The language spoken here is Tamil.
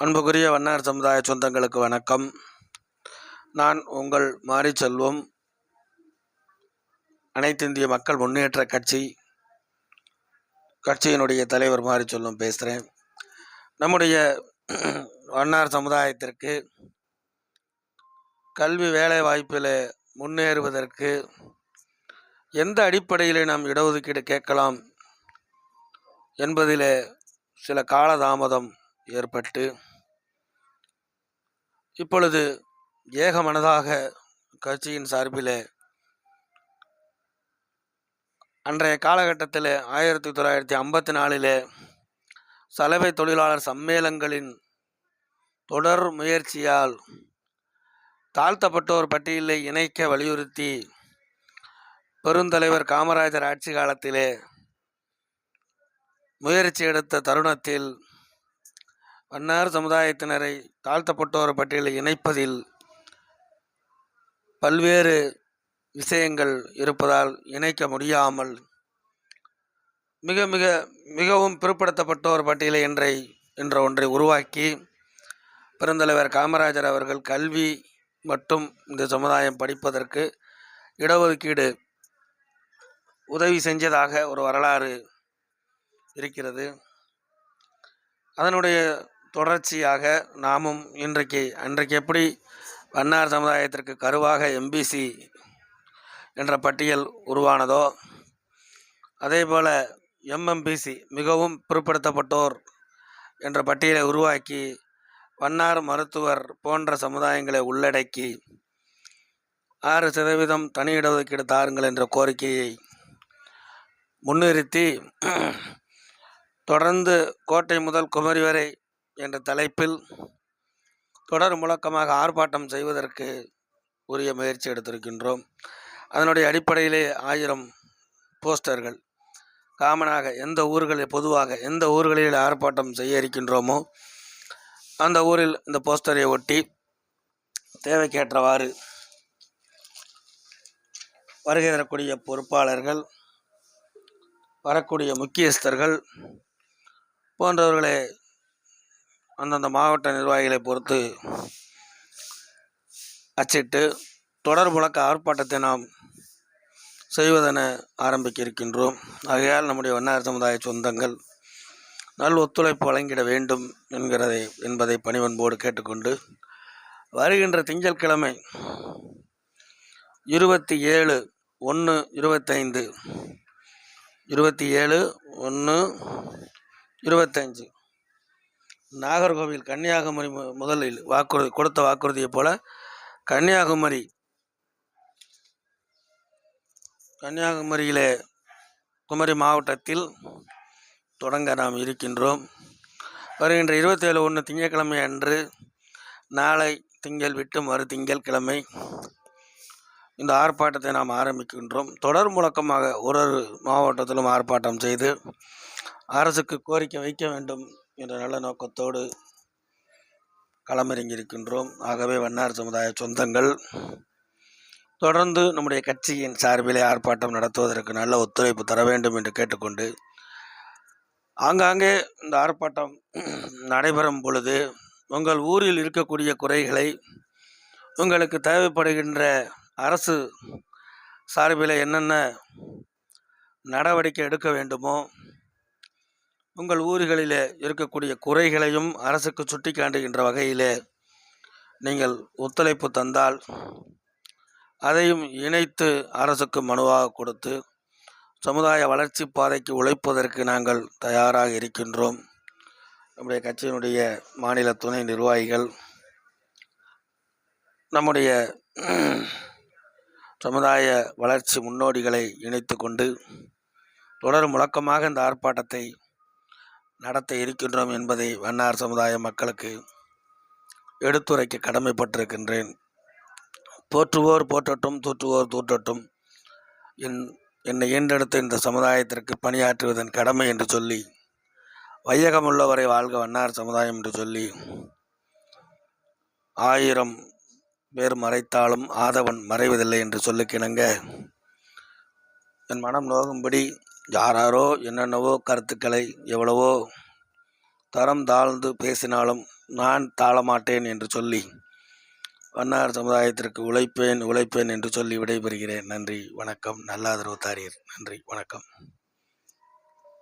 அன்புக்குரிய வண்ணார் சமுதாய சொந்தங்களுக்கு வணக்கம். நான் உங்கள் மாரி செல்வம். அனைத்து இந்திய மக்கள் முன்னேற்ற கட்சி. கட்சியினுடைய தலைவர் மாரி செல்வம் பேசுகிறேன் நம்முடைய வண்ணார் சமுதாயத்திற்கு கல்வி வேலை வாய்ப்பில் முன்னேறுவதற்கு எந்த அடிப்படையில் நாம் இடஒதுக்கீடு கேட்கலாம் என்பதில் சில காலதாமதம் ஏற்பட்டு இப்பொழுது ஏக மனதாக கட்சியின் சார்பில் அன்றைய காலகட்டத்தில் ஆயிரத்தி தொள்ளாயிரத்தி ஐம்பத்தி நாலில் சலவை தொழிலாளர் சம்மேளங்களின் தொடர் முயற்சியால் தாழ்த்தப்பட்டோர் பட்டியலை இணைக்க வலியுறுத்தி பெருந்தலைவர் காமராஜர் ஆட்சி காலத்திலே முயற்சி எடுத்த தருணத்தில் வண்ணார் சமுதாயத்தினரை தாழ்த்தப்பட்டோர் பட்டியலில் இணைப்பதில் பல்வேறு விஷயங்கள் இருப்பதால் இணைக்க முடியாமல் மிக மிக மிகவும் பிற்படுத்தப்பட்டோர் பட்டியலை என்றை என்ற ஒன்றை உருவாக்கி பெருந்தலைவர் காமராஜர் அவர்கள் கல்வி மற்றும் இந்த சமுதாயம் படிப்பதற்கு இடஒதுக்கீடு உதவி செஞ்சதாக ஒரு வரலாறு இருக்கிறது. அதனுடைய தொடர்ச்சியாக நாமும் இன்றைக்கு அன்றைக்கு எப்படி வண்ணார் சமுதாயத்திற்கு கருவாக எம்பிசி என்ற பட்டியல் உருவானதோ அதே போல் எம்எம்பிசி மிகவும் பிற்படுத்தப்பட்டோர் என்ற பட்டியலை உருவாக்கி வண்ணார் மருத்துவர் போன்ற சமுதாயங்களை உள்ளடக்கி ஆறு சதவீதம் தனி இடஒதுக்கீடு தாருங்கள் என்ற கோரிக்கையை முன்னிறுத்தி தொடர்ந்து கோட்டை முதல் குமரி வரை என்ற தலைப்பில் தொடர் முழக்கமாக ஆர்ப்பாட்டம் செய்வதற்கு உரிய முயற்சி எடுத்திருக்கின்றோம். அதனுடைய அடிப்படையிலே ஆயிரம் போஸ்டர்கள். காமனாக எந்த ஊர்களில் பொதுவாக எந்த ஊர்களில் ஆர்ப்பாட்டம் செய்ய இருக்கின்றோமோ அந்த ஊரில் இந்த போஸ்டரை ஒட்டி தேவைக்கேற்றவாறு வருகை தரக்கூடிய பொறுப்பாளர்கள் வரக்கூடிய முக்கியஸ்தர்கள் போன்றவர்களை அந்தந்த மாவட்ட நிர்வாகிகளை பொறுத்து அச்சிட்டு தொடர் முழக்க ஆர்ப்பாட்டத்தை நாம் செய்வதென ஆரம்பிக்க இருக்கின்றோம் ஆகையால் நம்முடைய வண்ணார் சமுதாய சொந்தங்கள் நல் ஒத்துழைப்பு வழங்கிட வேண்டும் என்கிறதை என்பதை பணிவன்போடு கேட்டுக்கொண்டு வருகின்ற திங்கட்கிழமை இருபத்தி ஏழு ஒன்று இருபத்தைந்து இருபத்தி ஏழு ஒன்று இருபத்தஞ்சு நாகர்கோவில் கன்னியாகுமரி மு- முதலில் வாக்குறுதி கொடுத்த வாக்குறுதியைப் போல கன்னியாகுமரி கன்னியாகுமரியிலே குமரி மாவட்டத்தில் தொடங்க நாம் இருக்கின்றோம். வருகின்ற இருபத்தேழு ஒன்று திங்கட்கிழமை அன்று நாளை திங்கள் விட்டு மறு திங்கட்கிழமை இந்த ஆர்ப்பாட்டத்தை நாம் ஆரம்பிக்கின்றோம். தொடர் முழக்கமாக ஒரு ஒரு மாவட்டத்திலும் ஆர்ப்பாட்டம் செய்து அரசுக்கு கோரிக்கை வைக்க வேண்டும். என்ற நல்ல நோக்கத்தோடு களமிறங்கியிருக்கின்றோம். ஆகவே வண்ணார் சமுதாய சொந்தங்கள் தொடர்ந்து நம்முடைய கட்சியின் சார்பிலே ஆர்ப்பாட்டம் நடத்துவதற்கு நல்ல ஒத்துழைப்பு தர வேண்டும் என்று கேட்டுக்கொண்டு ஆங்காங்கே இந்த ஆர்ப்பாட்டம் நடைபெறும் பொழுது உங்கள் ஊரில் இருக்கக்கூடிய குறைகளை உங்களுக்கு தேவைப்படுகின்ற அரசு சார்பில் என்னென்ன நடவடிக்கை எடுக்க வேண்டுமோ உங்கள் ஊர்களிலே இருக்கக்கூடிய குறைகளையும் அரசுக்கு சுட்டி காட்டுகின்ற வகையிலே நீங்கள் ஒத்துழைப்பு தந்தால் அதையும் இணைத்து அரசுக்கு மனுவாக கொடுத்து சமுதாய வளர்ச்சி பாதைக்கு உழைப்பதற்கு நாங்கள் தயாராக இருக்கின்றோம். நம்முடைய கட்சியினுடைய மாநில துணை நிர்வாகிகள் நம்முடைய சமுதாய வளர்ச்சி முன்னோடிகளை இணைத்து கொண்டு தொடர் முழக்கமாக இந்த ஆர்ப்பாட்டத்தை நடத்த இருக்கின்றோம் என்பதை வண்ணார் சமுதாய மக்களுக்கு எடுத்துரைக்க கடமைப்பட்டிருக்கின்றேன். போற்றுவோர் போற்றட்டும் தூற்றுவோர் தூற்றட்டும். என் என்னை ஈண்டெடுத்த இந்த சமுதாயத்திற்கு பணியாற்றுவதன் கடமை என்று சொல்லி வையகமுள்ளவரை வாழ்க வண்ணார் சமுதாயம் என்று சொல்லி ஆயிரம் பேர் மறைத்தாலும் ஆதவன் மறைவதில்லை என்று சொல்லுக்கிணங்க. என் மனம் நோகும்படி யாராரோ என்னென்னவோ கருத்துக்களை எவ்வளவோ தரம் தாழ்ந்து பேசினாலும் நான் தாழமாட்டேன் என்று சொல்லி வண்ணார் சமுதாயத்திற்கு உழைப்பேன் உழைப்பேன் என்று சொல்லி விடைபெறுகிறேன். நன்றி வணக்கம். நல்லாதரவு தாரியர் நன்றி வணக்கம்.